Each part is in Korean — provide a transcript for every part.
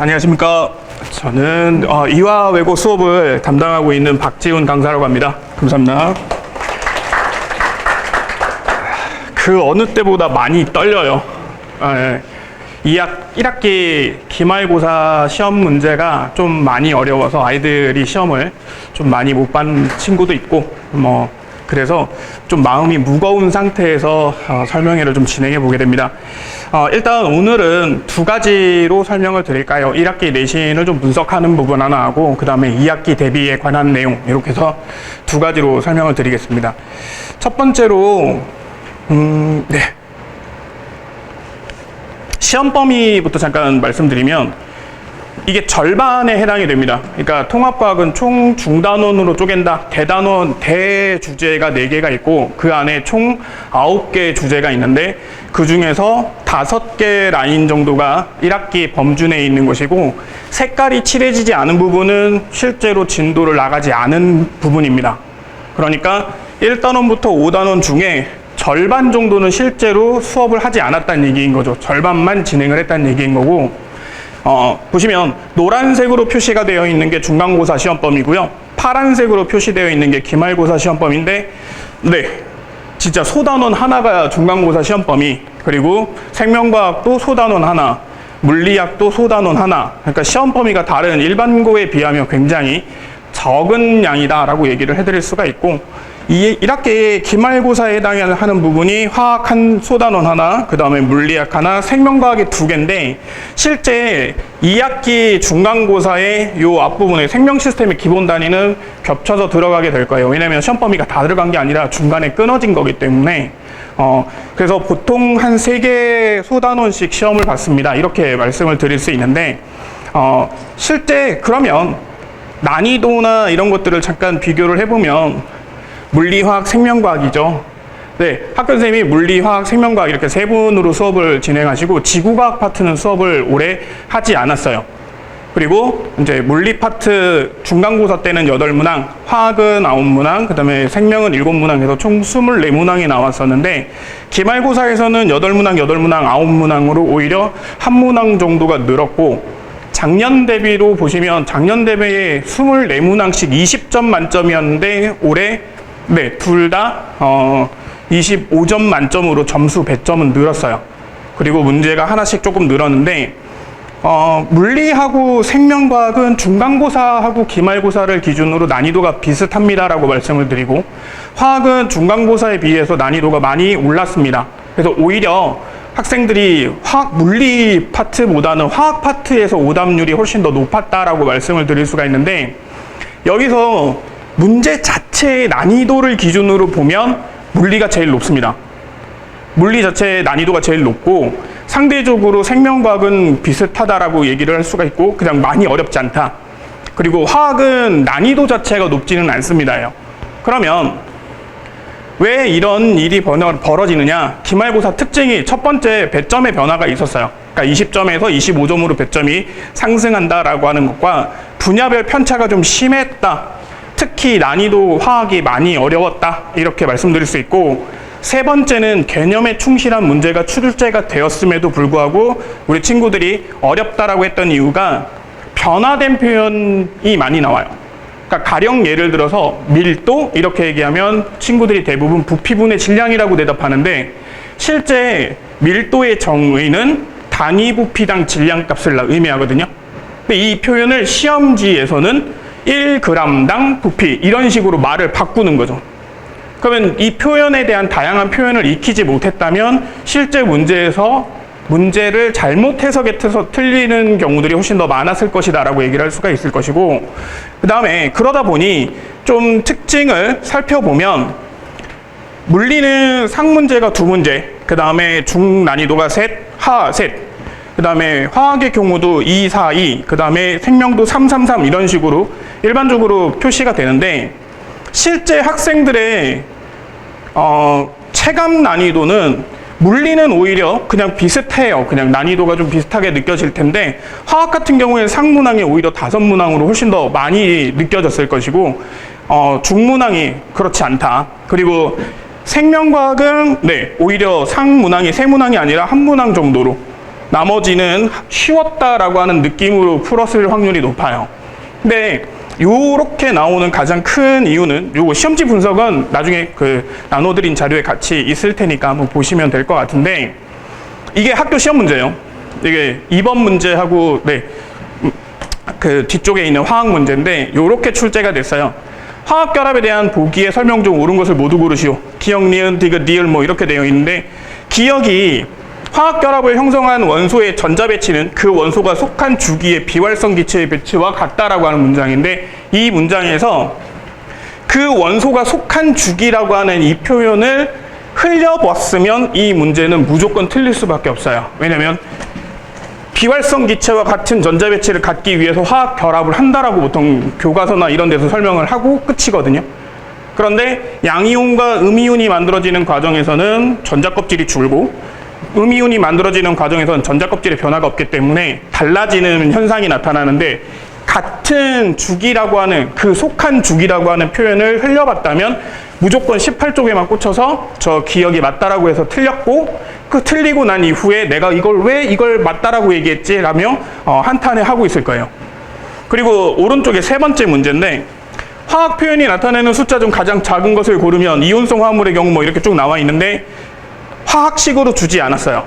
안녕하십니까. 저는 어, 이화 외고 수업을 담당하고 있는 박지훈 강사라고 합니다. 감사합니다. 그 어느 때보다 많이 떨려요. 아, 예. 2학, 1학기 기말고사 시험 문제가 좀 많이 어려워서 아이들이 시험을 좀 많이 못 받는 친구도 있고, 뭐, 그래서 좀 마음이 무거운 상태에서 어, 설명회를 좀 진행해 보게 됩니다. 어, 일단 오늘은 두 가지로 설명을 드릴까요? 1학기 내신을 좀 분석하는 부분 하나 하고, 그 다음에 2학기 대비에 관한 내용, 이렇게 해서 두 가지로 설명을 드리겠습니다. 첫 번째로, 음, 네. 시험 범위부터 잠깐 말씀드리면 이게 절반에 해당이 됩니다. 그러니까 통합과학은 총 중단원으로 쪼갠다. 대단원, 대주제가 4개가 있고 그 안에 총 9개 주제가 있는데 그 중에서 5개 라인 정도가 1학기 범주 내에 있는 것이고 색깔이 칠해지지 않은 부분은 실제로 진도를 나가지 않은 부분입니다. 그러니까 1단원부터 5단원 중에 절반 정도는 실제로 수업을 하지 않았다는 얘기인 거죠. 절반만 진행을 했다는 얘기인 거고, 어, 보시면 노란색으로 표시가 되어 있는 게 중간고사 시험범이고요. 파란색으로 표시되어 있는 게 기말고사 시험범인데, 네. 진짜 소단원 하나가 중간고사 시험범이, 그리고 생명과학도 소단원 하나, 물리학도 소단원 하나. 그러니까 시험 범위가 다른 일반고에 비하면 굉장히 적은 양이다라고 얘기를 해드릴 수가 있고, 이 1학기에 기말고사에 해당하는 부분이 화학 한 소단원 하나, 그 다음에 물리학 하나, 생명과학이 두 개인데, 실제 2학기 중간고사의 요 앞부분에 생명 시스템의 기본 단위는 겹쳐서 들어가게 될 거예요. 왜냐면 시험 범위가 다 들어간 게 아니라 중간에 끊어진 거기 때문에, 어, 그래서 보통 한 세 개 소단원씩 시험을 봤습니다. 이렇게 말씀을 드릴 수 있는데, 어, 실제 그러면 난이도나 이런 것들을 잠깐 비교를 해보면, 물리화학 생명과학이죠. 네, 학교 선생님이 물리화학 생명과학 이렇게 세 분으로 수업을 진행하시고 지구과학 파트는 수업을 오래 하지 않았어요. 그리고 이제 물리 파트 중간고사 때는 8문항, 화학은 9문항, 그 다음에 생명은 7문항 해서 총 24문항이 나왔었는데 기말고사에서는 8문항, 8문항, 9문항으로 오히려 한 문항 정도가 늘었고 작년 대비로 보시면 작년 대비에 24문항씩 20점 만점이었는데 올해 네, 둘 다, 어, 25점 만점으로 점수 100점은 늘었어요. 그리고 문제가 하나씩 조금 늘었는데, 어, 물리하고 생명과학은 중간고사하고 기말고사를 기준으로 난이도가 비슷합니다라고 말씀을 드리고, 화학은 중간고사에 비해서 난이도가 많이 올랐습니다. 그래서 오히려 학생들이 화학 물리 파트보다는 화학 파트에서 오답률이 훨씬 더 높았다라고 말씀을 드릴 수가 있는데, 여기서 문제 자체의 난이도를 기준으로 보면 물리가 제일 높습니다. 물리 자체의 난이도가 제일 높고 상대적으로 생명과학은 비슷하다라고 얘기를 할 수가 있고 그냥 많이 어렵지 않다. 그리고 화학은 난이도 자체가 높지는 않습니다요. 그러면 왜 이런 일이 벌어지느냐? 기말고사 특징이 첫 번째 배점의 변화가 있었어요. 그러니까 20점에서 25점으로 배점이 상승한다라고 하는 것과 분야별 편차가 좀 심했다. 특히 난이도 화학이 많이 어려웠다. 이렇게 말씀드릴 수 있고 세 번째는 개념에 충실한 문제가 출제가 되었음에도 불구하고 우리 친구들이 어렵다라고 했던 이유가 변화된 표현이 많이 나와요. 그러니까 가령 예를 들어서 밀도 이렇게 얘기하면 친구들이 대부분 부피분의 질량이라고 대답하는데 실제 밀도의 정의는 단위 부피당 질량값을 의미하거든요. 근데 이 표현을 시험지에서는 1g당 부피 이런 식으로 말을 바꾸는 거죠. 그러면 이 표현에 대한 다양한 표현을 익히지 못했다면 실제 문제에서 문제를 잘못 해석해서 틀리는 경우들이 훨씬 더 많았을 것이다 라고 얘기를 할 수가 있을 것이고 그 다음에 그러다 보니 좀 특징을 살펴보면 물리는 상문제가 두 문제 그 다음에 중난이도가 셋, 하 셋, 그 다음에 화학의 경우도 2, 4, 2, 그 다음에 생명도 3, 3, 3 이런 식으로 일반적으로 표시가 되는데 실제 학생들의 어, 체감 난이도는 물리는 오히려 그냥 비슷해요. 그냥 난이도가 좀 비슷하게 느껴질 텐데 화학 같은 경우에 상문항이 오히려 다섯 문항으로 훨씬 더 많이 느껴졌을 것이고 어, 중문항이 그렇지 않다. 그리고 생명과학은 네 오히려 상문항이 세 문항이 아니라 한 문항 정도로 나머지는 쉬웠다라고 하는 느낌으로 풀었을 확률이 높아요. 근데 요렇게 나오는 가장 큰 이유는 요거 시험지 분석은 나중에 그 나눠드린 자료에 같이 있을 테니까 한번 보시면 될 것 같은데 이게 학교 시험 문제예요. 이게 2번 문제하고 네. 음, 그 뒤쪽에 있는 화학 문제인데 요렇게 출제가 됐어요. 화학 결합에 대한 보기에 설명 중 옳은 것을 모두 고르시오. 기억, 니은, 디귿, 리을 뭐 이렇게 되어 있는데 기억이 화학 결합을 형성한 원소의 전자 배치는 그 원소가 속한 주기의 비활성 기체의 배치와 같다라고 하는 문장인데 이 문장에서 그 원소가 속한 주기라고 하는 이 표현을 흘려봤으면 이 문제는 무조건 틀릴 수밖에 없어요. 왜냐면 비활성 기체와 같은 전자 배치를 갖기 위해서 화학 결합을 한다라고 보통 교과서나 이런 데서 설명을 하고 끝이거든요. 그런데 양이온과 음이온이 만들어지는 과정에서는 전자 껍질이 줄고 음이온이 만들어지는 과정에서는 전자 껍질의 변화가 없기 때문에 달라지는 현상이 나타나는데 같은 주기라고 하는 그 속한 주기라고 하는 표현을 흘려봤다면 무조건 18쪽에만 꽂혀서 저 기억이 맞다라고 해서 틀렸고 그 틀리고 난 이후에 내가 이걸 왜 이걸 맞다라고 얘기했지? 라며 어, 한탄을 하고 있을 거예요. 그리고 오른쪽에 세 번째 문제인데 화학 표현이 나타내는 숫자 중 가장 작은 것을 고르면 이온성 화물의 경우 뭐 이렇게 쭉 나와 있는데 화학식으로 주지 않았어요.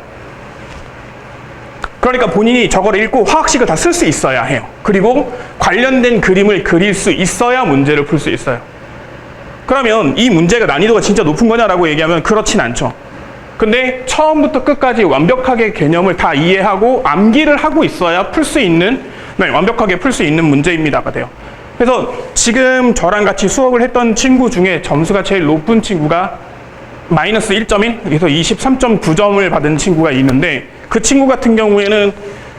그러니까 본인이 저걸 읽고 화학식을 다 쓸 수 있어야 해요. 그리고 관련된 그림을 그릴 수 있어야 문제를 풀 수 있어요. 그러면 이 문제가 난이도가 진짜 높은 거냐라고 얘기하면 그렇진 않죠. 근데 처음부터 끝까지 완벽하게 개념을 다 이해하고 암기를 하고 있어야 풀 수 있는, 네, 완벽하게 풀 수 있는 문제입니다가 돼요. 그래서 지금 저랑 같이 수업을 했던 친구 중에 점수가 제일 높은 친구가 마이너스 1점인 그래서 23.9점을 받은 친구가 있는데 그 친구 같은 경우에는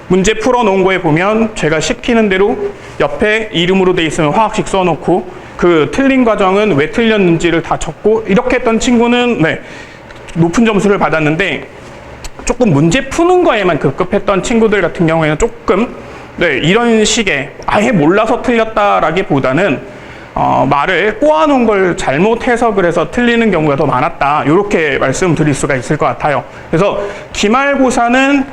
문제 풀어놓은 거에 보면 제가 시키는 대로 옆에 이름으로 돼 있으면 화학식 써놓고 그 틀린 과정은 왜 틀렸는지를 다 적고 이렇게 했던 친구는 네, 높은 점수를 받았는데 조금 문제 푸는 거에만 급급했던 친구들 같은 경우에는 조금 네, 이런 식의 아예 몰라서 틀렸다라기보다는 어, 말을 꼬아놓은 걸 잘못 해석을 해서 틀리는 경우가 더 많았다. 이렇게 말씀드릴 수가 있을 것 같아요. 그래서 기말고사는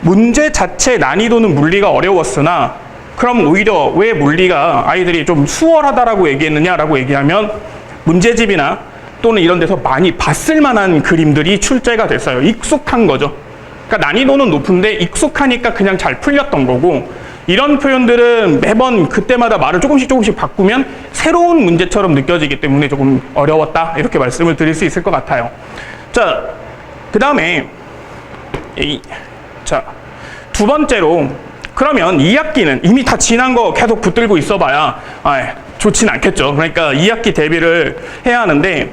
문제 자체 난이도는 물리가 어려웠으나 그럼 오히려 왜 물리가 아이들이 좀 수월하다라고 얘기했느냐라고 얘기하면 문제집이나 또는 이런 데서 많이 봤을 만한 그림들이 출제가 됐어요. 익숙한 거죠. 그러니까 난이도는 높은데 익숙하니까 그냥 잘 풀렸던 거고 이런 표현들은 매번 그때마다 말을 조금씩 조금씩 바꾸면 새로운 문제처럼 느껴지기 때문에 조금 어려웠다 이렇게 말씀을 드릴 수 있을 것 같아요. 자, 그 다음에 자, 두 번째로 그러면 2학기는 이미 다 지난 거 계속 붙들고 있어봐야 아, 좋진 않겠죠. 그러니까 2학기 대비를 해야 하는데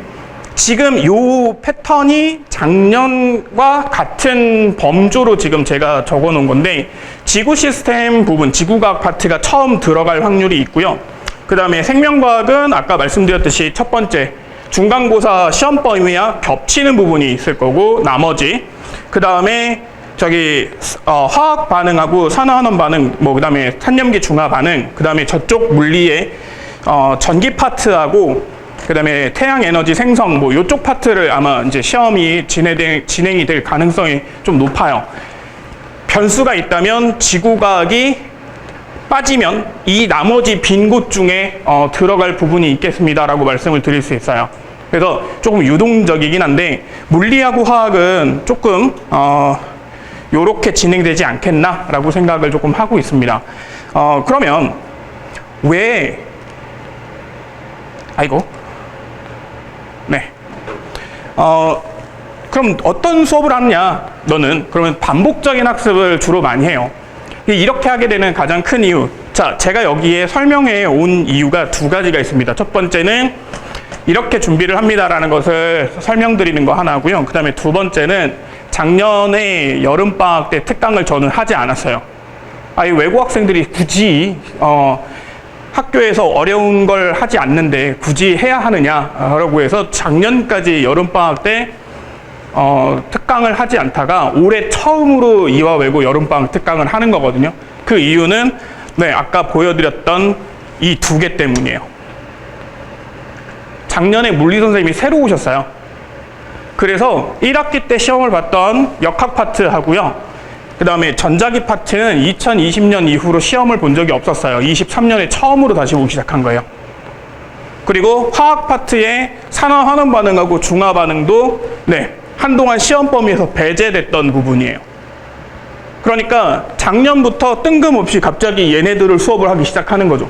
지금 요 패턴이 작년과 같은 범주로 지금 제가 적어 놓은 건데 지구 시스템 부분, 지구과학 파트가 처음 들어갈 확률이 있고요. 그 다음에 생명과학은 아까 말씀드렸듯이 첫 번째 중간고사 시험 범위와 겹치는 부분이 있을 거고 나머지 그 다음에 저기 어, 화학 반응하고 산화환원 반응 뭐 그다음에 탄염기 중화 반응 그다음에 저쪽 물리의 어, 전기 파트하고 그다음에 태양 에너지 생성 뭐 요쪽 파트를 아마 이제 시험이 진행될, 진행이 될 가능성이 좀 높아요. 변수가 있다면 지구과학이 빠지면 이 나머지 빈 곳 중에 어, 들어갈 부분이 있겠습니다라고 말씀을 드릴 수 있어요. 그래서 조금 유동적이긴 한데 물리하고 화학은 조금 어, 요렇게 진행되지 않겠나라고 생각을 조금 하고 있습니다. 어, 그러면 왜 아이고 네. 어, 그럼 어떤 수업을 하느냐? 너는 그러면 반복적인 학습을 주로 많이 해요. 이렇게 하게 되는 가장 큰 이유. 자, 제가 여기에 설명해 온 이유가 두 가지가 있습니다. 첫 번째는 이렇게 준비를 합니다라는 것을 설명드리는 거 하나고요. 그 다음에 두 번째는 작년에 여름방학 때 특강을 저는 하지 않았어요. 아니, 외국 학생들이 굳이, 어, 학교에서 어려운 걸 하지 않는데 굳이 해야 하느냐라고 해서 작년까지 여름방학 때 어, 특강을 하지 않다가 올해 처음으로 이화 외고 여름방학 특강을 하는 거거든요. 그 이유는 네, 아까 보여드렸던 이 두 개 때문이에요. 작년에 물리 선생님이 새로 오셨어요. 그래서 1학기 때 시험을 봤던 역학 파트 하고요. 그 다음에 전자기 파트는 2020년 이후로 시험을 본 적이 없었어요. 23년에 처음으로 다시 오기 시작한 거예요. 그리고 화학 파트의 산화 환원 반응하고 중화 반응도 네, 한동안 시험 범위에서 배제됐던 부분이에요. 그러니까 작년부터 뜬금없이 갑자기 얘네들을 수업을 하기 시작하는 거죠.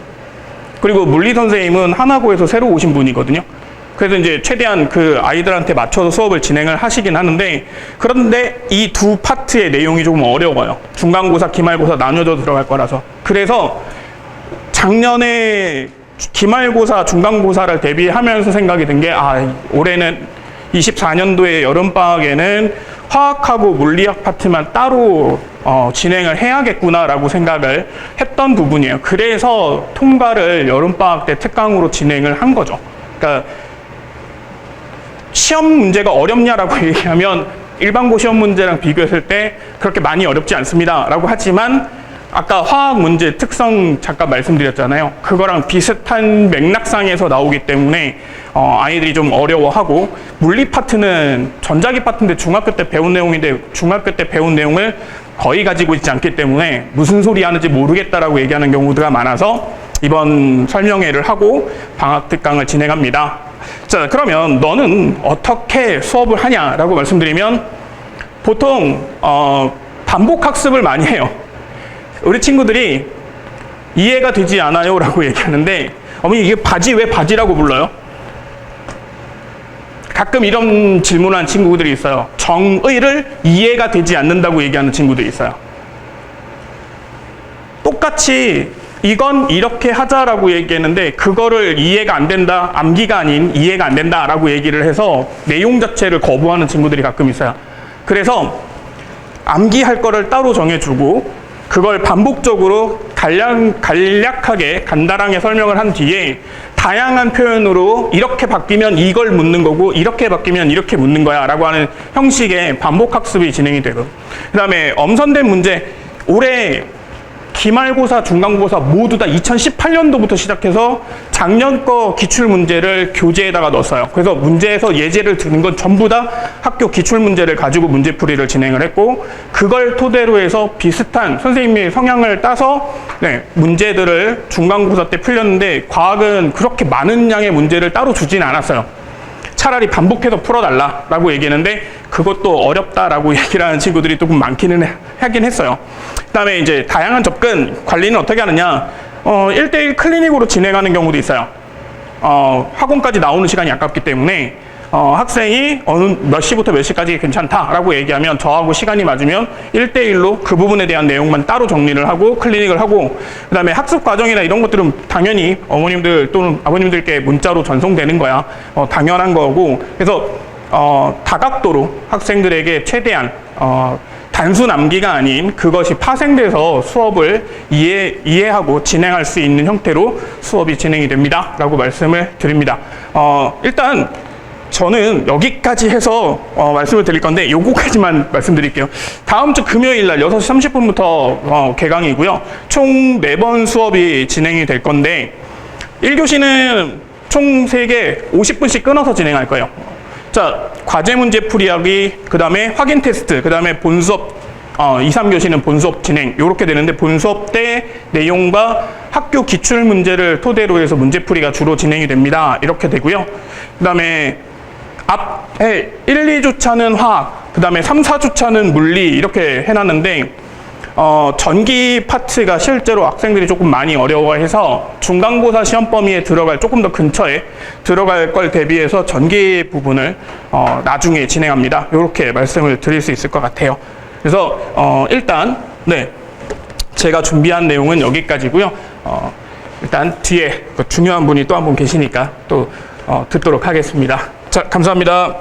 그리고 물리 선생님은 하나고에서 새로 오신 분이거든요. 그래서 이제 최대한 그 아이들한테 맞춰서 수업을 진행을 하시긴 하는데 그런데 이 두 파트의 내용이 조금 어려워요. 중간고사, 기말고사 나뉘어져 들어갈 거라서. 그래서 작년에 기말고사, 중간고사를 대비하면서 생각이 든 게 아, 올해는 24년도에 여름방학에는 화학하고 물리학 파트만 따로 어, 진행을 해야겠구나라고 생각을 했던 부분이에요. 그래서 통과를 여름방학 때 특강으로 진행을 한 거죠. 그러니까 시험 문제가 어렵냐라고 얘기하면 일반고 시험 문제랑 비교했을 때 그렇게 많이 어렵지 않습니다 라고 하지만 아까 화학 문제 특성 잠깐 말씀드렸잖아요. 그거랑 비슷한 맥락상에서 나오기 때문에 어, 아이들이 좀 어려워하고 물리 파트는 전자기 파트인데 중학교 때 배운 내용인데 중학교 때 배운 내용을 거의 가지고 있지 않기 때문에 무슨 소리 하는지 모르겠다라고 얘기하는 경우가 많아서 이번 설명회를 하고 방학 특강을 진행합니다. 자, 그러면 너는 어떻게 수업을 하냐라고 말씀드리면 보통 어, 반복 학습을 많이 해요. 우리 친구들이 이해가 되지 않아요라고 얘기하는데 어머니 이게 바지 왜 바지라고 불러요? 가끔 이런 질문한 친구들이 있어요. 정의를 이해가 되지 않는다고 얘기하는 친구들이 있어요. 똑같이 이건 이렇게 하자라고 얘기했는데 그거를 이해가 안 된다, 암기가 아닌 이해가 안 된다라고 얘기를 해서 내용 자체를 거부하는 친구들이 가끔 있어요. 그래서 암기할 거를 따로 정해주고 그걸 반복적으로 간략, 간략하게 간단하게 설명을 한 뒤에 다양한 표현으로 이렇게 바뀌면 이걸 묻는 거고 이렇게 바뀌면 이렇게 묻는 거야 라고 하는 형식의 반복 학습이 진행이 되고 그 다음에 엄선된 문제 올해 기말고사, 중간고사 모두 다 2018년도부터 시작해서 작년 거 기출 문제를 교재에다가 넣었어요. 그래서 문제에서 예제를 드는 건 전부 다 학교 기출 문제를 가지고 문제풀이를 진행을 했고 그걸 토대로 해서 비슷한 선생님의 성향을 따서 네, 문제들을 중간고사 때 풀렸는데 과학은 그렇게 많은 양의 문제를 따로 주진 않았어요. 차라리 반복해서 풀어달라라고 얘기했는데 그것도 어렵다라고 얘기를 하는 친구들이 조금 많기는 해- 하긴 했어요. 그다음에 이제 다양한 접근 관리는 어떻게 하느냐? 어, 1대1 클리닉으로 진행하는 경우도 있어요. 어, 학원까지 나오는 시간이 아깝기 때문에 어, 학생이 어느 몇 시부터 몇 시까지 괜찮다라고 얘기하면 저하고 시간이 맞으면 1대1로 그 부분에 대한 내용만 따로 정리를 하고 클리닉을 하고 그다음에 학습 과정이나 이런 것들은 당연히 어머님들 또는 아버님들께 문자로 전송되는 거야. 어, 당연한 거고 그래서 어, 다각도로 학생들에게 최대한 어, 단순 암기가 아닌 그것이 파생돼서 수업을 이해, 이해하고 진행할 수 있는 형태로 수업이 진행이 됩니다. 라고 말씀을 드립니다. 어, 일단 저는 여기까지 해서 어, 말씀을 드릴 건데 요거까지만 말씀드릴게요. 다음 주 금요일 날 6시 30분부터 어, 개강이고요. 총 4번 수업이 진행이 될 건데 1교시는 총 3개 50분씩 끊어서 진행할 거예요. 자, 과제 문제 풀이하기, 그 다음에 확인 테스트, 그 다음에 본 수업, 어, 2, 3교시는 본 수업 진행, 요렇게 되는데 본 수업 때 내용과 학교 기출 문제를 토대로 해서 문제 풀이가 주로 진행이 됩니다. 이렇게 되고요. 그 다음에 앞에 1, 2주차는 화학, 그 다음에 3, 4주차는 물리 이렇게 해놨는데 어, 전기 파트가 실제로 학생들이 조금 많이 어려워해서 중간고사 시험 범위에 들어갈 조금 더 근처에 들어갈 걸 대비해서 전기 부분을 어, 나중에 진행합니다. 이렇게 말씀을 드릴 수 있을 것 같아요. 그래서 어, 일단 네 제가 준비한 내용은 여기까지고요. 어, 일단 뒤에 그 중요한 분이 또 한 분 계시니까 또 어, 듣도록 하겠습니다. 자, 감사합니다.